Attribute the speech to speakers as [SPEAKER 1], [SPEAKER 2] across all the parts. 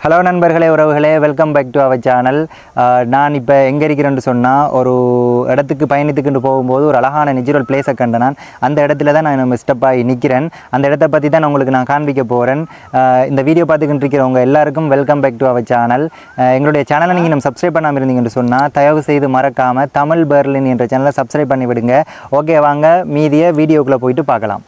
[SPEAKER 1] Hello நண்பர்களே உறவுகளே welcome back to our channel நான் இப்போ எங்கே இருக்கிறேன்னு சொன்னால் ஒரு இடத்துக்கு பயணித்துக்கிட்டு போகும்போது ஒரு அழகான நிஜுரல் பிளேஸை கண்டு நான் அந்த இடத்துல தான் நான் மிஸ்டப் ஆகி நிற்கிறேன் அந்த இடத்த பற்றி தான் உங்களுக்கு நான் காண்பிக்க போகிறேன் இந்த வீடியோ பார்த்துக்கிட்டு இருக்கிறவங்க எல்லாருக்கும் welcome back to our channel எங்களுடைய சேனலை நீங்கள் நம்ம சப்ஸ்கிரைப் பண்ணாமல் இருந்தீங்கன்னு சொன்னால் தயவு செய்து மறக்காமல் தமிழ் பெர்லின் என்ற சேனலை சப்ஸ்கிரைப் பண்ணி விடுங்க ஓகே வாங்க மீதியை வீடியோக்குள்ளே போயிட்டு பார்க்கலாம்.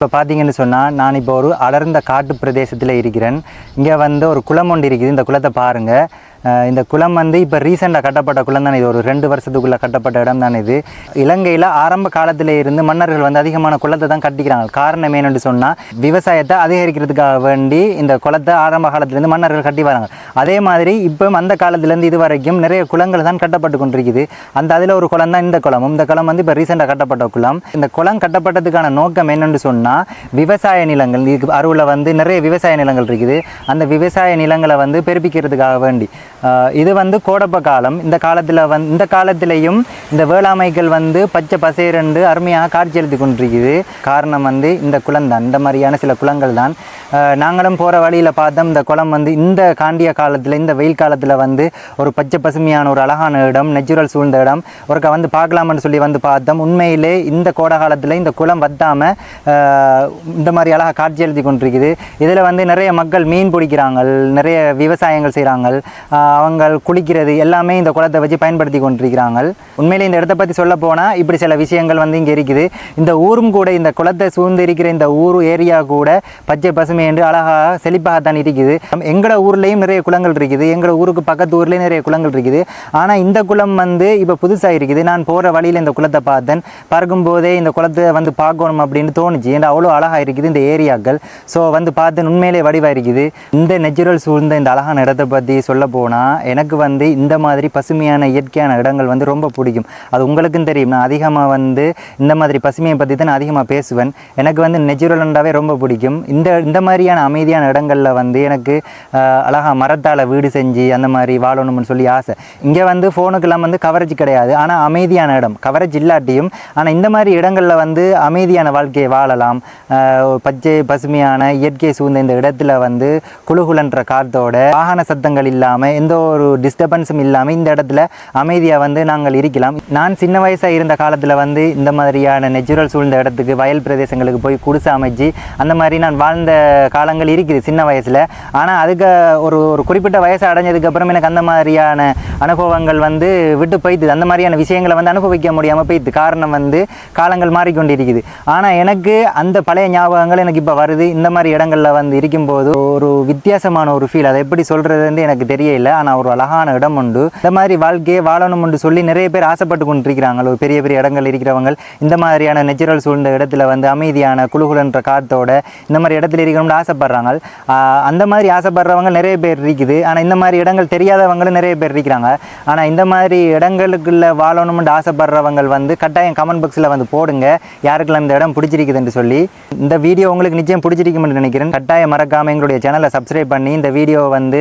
[SPEAKER 1] இப்போ பார்த்தீங்கன்னு சொன்னால் நான் இப்போ ஒரு அடர்ந்த காட்டு பிரதேசத்தில் இருக்கிறேன். இங்கே வந்து ஒரு குளம் ஒன்று இருக்குது. இந்த குளத்தை பாருங்கள் இந்த குளம் வந்து இப்போ ரீசெண்டாக கட்டப்பட்ட குளம் தான் இது. ஒரு ரெண்டு வருஷத்துக்குள்ளே கட்டப்பட்ட இடம் தான் இது. இலங்கையில் ஆரம்ப காலத்தில் இருந்து மன்னர்கள் வந்து அதிகமான குளத்தை தான் கட்டிக்கிறாங்க. காரணம் என்னென்னு சொன்னால் விவசாயத்தை அதிகரிக்கிறதுக்காக வேண்டி இந்த குளத்தை ஆரம்ப காலத்துலேருந்து மன்னர்கள் கட்டி வராங்க. அதே மாதிரி இப்போ அந்த காலத்துலேருந்து இது வரைக்கும் நிறைய குளங்கள் தான் கட்டப்பட்டு கொண்டிருக்குது. அந்த அதில் ஒரு குளம் தான் இந்த குளம் இந்த குளம் வந்து இப்போ ரீசெண்டாக கட்டப்பட்ட குளம். இந்த குளம் கட்டப்பட்டதுக்கான நோக்கம் என்னென்னு சொன்னால் விவசாய நிலங்கள். இதுக்கு அருவில் வந்து நிறைய விவசாய நிலங்கள் இருக்குது. அந்த விவசாய நிலங்களை வந்து பெருப்பிக்கிறதுக்காக வேண்டி. இது வந்து கோடப்ப காலம். இந்த காலத்தில் வந் இந்த காலத்திலையும் இந்த வேளாண்மைகள் வந்து பச்சை பசேரண்டு அருமையாக காட்சியளித்து கொண்டிருக்குது. காரணம் வந்து இந்த குளம் தான். இந்த மாதிரியான சில குளங்கள் தான். நாங்களும் போகிற வழியில் பார்த்தோம் இந்த குளம் வந்து இந்த காண்டிய காலத்தில் இந்த வெயில் காலத்தில் வந்து ஒரு பச்சை பசுமையான ஒரு அழகான இடம் நெச்சுரல் சூழ்ந்த இடம். ஒருக்கா வந்து பார்க்கலாம்னு சொல்லி வந்து பார்த்தோம். உண்மையிலே இந்த கோடை காலத்தில் இந்த குளம் வத்தாமல் இந்த மாதிரி அழகாக காட்சி கொண்டிருக்குது. இதில் வந்து நிறைய மக்கள் மீன் பிடிக்கிறாங்க நிறைய விவசாயங்கள் செய்கிறாங்க அவங்கள் குளிக்கிறது எல்லாமே இந்த குளத்தை வச்சு பயன்படுத்தி கொண்டிருக்கிறாங்க உண்மையிலே இந்த இடத்த பற்றி சொல்ல போனால் இப்படி சில விஷயங்கள் வந்து இங்கே இருக்குது. இந்த ஊரும் கூட இந்த குளத்தை சூழ்ந்து இருக்கிற இந்த ஊர் ஏரியா கூட பச்சை பசுமை என்று அழகாக செழிப்பாகத்தான் இருக்குது. எங்களோட ஊர்லேயும் நிறைய குளங்கள் இருக்குது. எங்களோட ஊருக்கு பக்கத்து ஊர்லேயும் நிறைய குளங்கள் இருக்குது. ஆனால் இந்த குளம் வந்து இப்போ புதுசாக இருக்குது. நான் போகிற வழியில் இந்த குளத்தை பார்த்தேன். பார்க்கும்போதே இந்த குளத்தை வந்து பார்க்கணும் அப்படின்னு தோணுச்சு. ஏன்னா அவ்வளோ அழகாக இருக்குது இந்த ஏரியாக்கள். ஸோ வந்து பார்த்தேன். உண்மையிலே வடிவாக இருக்குது. இந்த நெச்சுரல் சூழ்ந்த இந்த அழகான இடத்தை பற்றி சொல்ல போனால் எனக்கு வந்து இந்த மாதிரி பசுமையான இயற்கையான இடங்கள் வந்து ரொம்ப பிடிக்கும். அது உங்களுக்கும் தெரியும். நான் அதிகமாக வந்து இந்த மாதிரி பசுமையை பற்றி தான் நான் அதிகமாக பேசுவேன். எனக்கு வந்து நெச்சுரலண்டாகவே ரொம்ப பிடிக்கும். இந்த இந்த மாதிரியான அமைதியான இடங்களில் வந்து எனக்கு அழகாக அழகா மரத்தால் வீடு செஞ்சு அந்த மாதிரி வாழணும்னு சொல்லி ஆசை. இங்கே வந்து ஃபோனுக்கெல்லாம் வந்து கவரேஜ் கிடையாது. ஆனால் அமைதியான இடம். கவரேஜ் இல்லாட்டியும் ஆனால் இந்த மாதிரி இடங்களில் வந்து அமைதியான வாழ்க்கையை வாழலாம். பச்சை பசுமையான இயற்கை சூழ்ந்த இந்த இடத்துல வந்து குழுகுலன்ற காற்றோட வாகன சத்தங்கள் இல்லாமல் எந்த எந்த ஒரு டிஸ்டர்பன்ஸும் இல்லாமல் இந்த இடத்துல அமைதியாக வந்து நாங்கள் இருக்கலாம். நான் சின்ன வயசாக இருந்த காலத்தில் வந்து இந்த மாதிரியான நெச்சுரல் சூழ்ந்த இடத்துக்கு வயல் பிரதேசங்களுக்கு போய் குடிசை அமைச்சு அந்த மாதிரி நான் வாழ்ந்த காலங்கள் இருக்குது சின்ன வயசில். ஆனால் அதுக்கு ஒரு ஒரு குறிப்பிட்ட வயசு அடைஞ்சதுக்கப்புறம் எனக்கு அந்த மாதிரியான அனுபவங்கள் வந்து விட்டு போய்த்து அந்த மாதிரியான விஷயங்களை வந்து அனுபவிக்க முடியாமல் போய்த்து காரணம் வந்து காலங்கள் மாறிக்கொண்டிருக்குது. ஆனால் எனக்கு அந்த பழைய ஞாபகங்கள் எனக்கு இப்போ வருது. இந்த மாதிரி இடங்களில் வந்து இருக்கும்போது ஒரு வித்தியாசமான ஒரு ஃபீல் அதை எப்படி சொல்கிறதுன்னு எனக்கு தெரியல அழகான ஒரு அழகான இடம் உண்டு. இந்த மாதிரி வாழ்க்கையை வாழணும்னு சொல்லி நிறைய பேர் ஆசைப்பட்டு கொண்டிருக்கிறாங்க ஒரு பெரிய பெரிய இடங்கள் இருக்கிறவங்க. இந்த மாதிரியான நெச்சுரல் சூழ்ந்த இடத்துல வந்து அமைதியான குழுகுலன்ற காத்தோட இந்த மாதிரி இடத்துல இருக்கணும்னு ஆசைப்படுறாங்க. அந்த மாதிரி ஆசைப்படுறவங்க நிறைய பேர் இருக்குது. ஆனால் இந்த மாதிரி இடங்கள் தெரியாதவங்களும் நிறைய பேர் இருக்கிறாங்க. ஆனால் இந்த மாதிரி இடங்களுக்குள்ள வாழணும்னு ஆசைப்படுறவங்க வந்து கட்டாயம் கமெண்ட் பாக்ஸில் வந்து போடுங்க. யாருக்கெல்லாம் இந்த இடம் பிடிச்சிருக்குதுன்னு சொல்லி. இந்த வீடியோ உங்களுக்கு நிச்சயம் பிடிச்சிருக்கும்னு நினைக்கிறேன். கட்டாயம் மறக்காமல் எங்களுடைய சேனலை சப்ஸ்கிரைப் பண்ணி இந்த வீடியோவை வந்து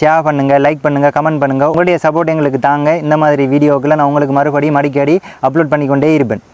[SPEAKER 1] ஷேர் பண்ணுங்கள் லைக் பண்ணுங்கள் கமெண்ட் பண்ணுங்கள் உங்களுடைய சப்போர்ட் எங்களுக்கு தாங்க. இந்த மாதிரி வீடியோக்களை நான் உங்களுக்கு மறுபடியும் அடிக்கடி அப்லோட் பண்ணிக்கொண்டே இருப்பேன்.